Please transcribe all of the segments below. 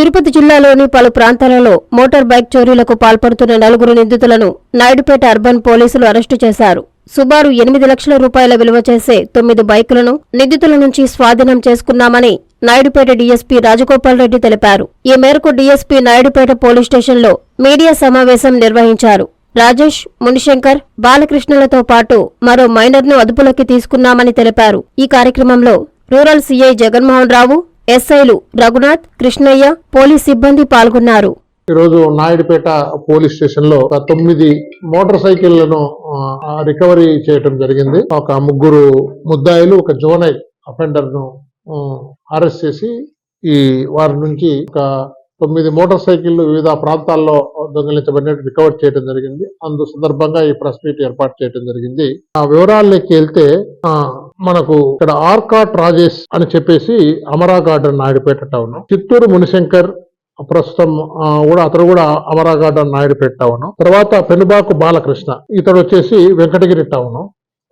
తిరుపతి జిల్లాలోని పలు ప్రాంతాలలో మోటార్ బైక్ చోరీలకు పాల్పడుతున్న నలుగురు నిందితులను నాయుడుపేట అర్బన్ పోలీసులు అరెస్టు చేశారు. సుమారు ఎనిమిది లక్షల రూపాయల విలువ చేసే తొమ్మిది బైకులను నిందితుల నుంచి స్వాధీనం చేసుకున్నామని నాయుడుపేట డీఎస్పీ రాజగోపాల్ రెడ్డి తెలిపారు. ఈ మేరకు డీఎస్పీ నాయుడుపేట పోలీస్ స్టేషన్లో మీడియా సమావేశం నిర్వహించారు. రాజేష్ మునిశంకర్ బాలకృష్ణులతో పాటు మరో మైనర్ను అదుపులోకి తీసుకున్నామని తెలిపారు. ఈ కార్యక్రమంలో రూరల్ సీఐ జగన్మోహన్ రావు ఎస్ఐలు రఘునాథ్ కృష్ణయ్య పోలీస్ సిబ్బంది పాల్గొన్నారు. ఈరోజు నాయుడుపేట పోలీస్ స్టేషన్లో తొమ్మిది మోటార్ సైకిళ్ళను ఆ, రికవరీ చేయటం జరిగింది. ఒక ముగ్గురు ముద్దాయిలు ఒక జోనైల్ అఫెండర్ను అరెస్ట్ చేసి ఈ వారి నుంచి ఒక తొమ్మిది మోటార్ సైకిళ్ళు వివిధ ప్రాంతాల్లో దొంగిలించబడినట్టు రికవర్ చేయడం జరిగింది. అందు సందర్భంగా ఈ ప్రెస్ మీట్ ఏర్పాటు చేయడం జరిగింది. ఆ వివరాల్లోకి వెళ్తే మనకు ఇక్కడ ఆర్కాట్ రాజేష్ అని చెప్పేసి అమరా గార్డెన్ నాయుడుపేట టౌన్. చిత్తూరు మునిశంకర్ ప్రస్తుతం కూడా అతను కూడా అమరా గార్డెన్ నాయుడుపేట టౌన్. తర్వాత పెనుబాకు బాలకృష్ణ ఇతడు వచ్చేసి వెంకటగిరి టౌన్.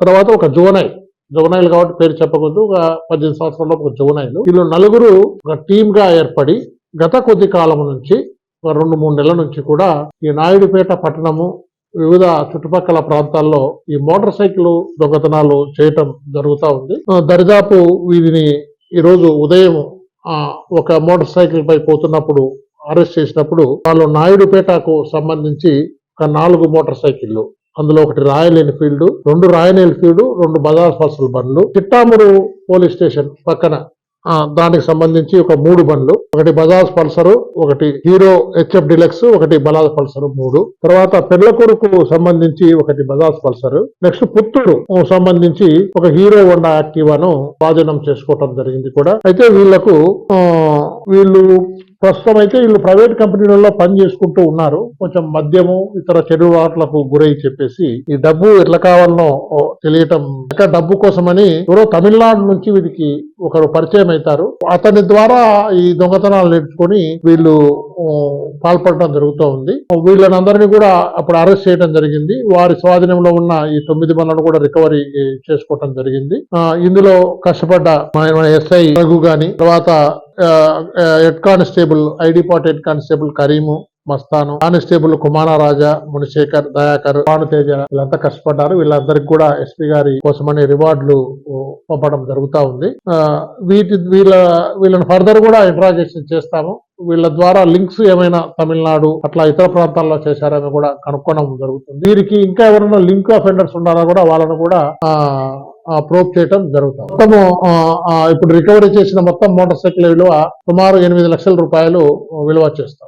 తర్వాత ఒక జోనైల్ జోనైల్ కాబట్టి పేరు చెప్పకూడదు ఒక పద్దెనిమిది సంవత్సరాల్లో ఒక జోనైల్ వీళ్ళు నలుగురు ఒక టీమ్గా ఏర్పడి గత కొద్ది కాలం నుంచి ఒక రెండు మూడు నెలల నుంచి కూడా ఈ నాయుడుపేట పట్టణము వివిధ చుట్టుపక్కల ప్రాంతాల్లో ఈ మోటార్ సైకిల్ దొంగతనాలు చేయటం జరుగుతూ ఉంది. దరిదాపు వీరిని ఈరోజు ఉదయం ఒక మోటార్ సైకిల్ పై పోతున్నప్పుడు అరెస్ట్ చేసినప్పుడు వాళ్ళు నాయుడుపేటకు సంబంధించి ఒక నాలుగు మోటార్ సైకిళ్ళు అందులో ఒకటి రాయల్ ఎన్ఫీల్డ్ రెండు రాయల్ ఎన్ఫీల్డ్ రెండు బజాజ్ పల్సర్ బండ్లు. చిట్టామూరు పోలీస్ స్టేషన్ పక్కన దానికి సంబంధించి ఒక మూడు బండ్లు. ఒకటి బజాజ్ పల్సరు ఒకటి హీరో హెచ్ఎఫ్ డిలక్స్ ఒకటి బజాజ్ పల్సరు మూడు. తర్వాత పెళ్ళకొడుకు సంబంధించి ఒకటి బజాజ్ పల్సర్. నెక్స్ట్ పుత్తూరు సంబంధించి ఒక హీరో హోండా యాక్టివాను స్వాధీనం చేసుకోవటం జరిగింది కూడా. అయితే వీళ్ళకు వీళ్ళు ప్రస్తుతం అయితే వీళ్ళు ప్రైవేట్ కంపెనీలలో పని చేసుకుంటూ ఉన్నారు. కొంచెం మద్యము ఇతర చెడు వాట్లకు గురై చెప్పేసి ఈ డబ్బు ఎట్లా కావాలనో తెలియటం ఇంకా డబ్బు కోసమని ఎవరో తమిళనాడు నుంచి వీరికి ఒకరు పరిచయం అవుతారు. అతని ద్వారా ఈ దొంగతనాలు నేర్చుకొని వీళ్ళు పాల్పడటం జరుగుతూ ఉంది వీళ్ళని కూడా అప్పుడు అరెస్ట్ చేయడం జరిగింది. వారి స్వాధీనంలో ఉన్న ఈ తొమ్మిది మందిని కూడా రికవరీ చేసుకోవటం జరిగింది. ఇందులో కష్టపడ్డ ఎస్ఐ రఘు గాని తర్వాత head constable ID part head constable Karim Mastan. Constable Kumara Raja Munishekar Dayakar Bhanuteja వీళ్ళంతా కష్టపడ్డారు. వీళ్ళందరికీ కూడా ఎస్పీ గారి కోసమని రివార్డులు పంపడం జరుగుతా ఉంది. ఆ, వీటి వీళ్ళ వీళ్ళని ఫర్దర్ కూడా ఇంట్రాగేషన్ చేస్తాము. వీళ్ళ ద్వారా లింక్స్ ఏమైనా తమిళనాడు అట్లా ఇతర ప్రాంతాల్లో చేశారని కూడా కనుక్కోవడం జరుగుతుంది. వీరికి ఇంకా ఎవరైనా లింక్ అఫెండర్స్ ఉన్నారా కూడా వాళ్ళను కూడా ఆ ప్రోప్ చేయటం జరుగుతుంది మొత్తము ఆ, ఇప్పుడు రికవరీ చేసిన మొత్తం మోటార్ సైకిల్ విలువ సుమారు ఎనిమిది లక్షల రూపాయలు విలువ చేస్తాం.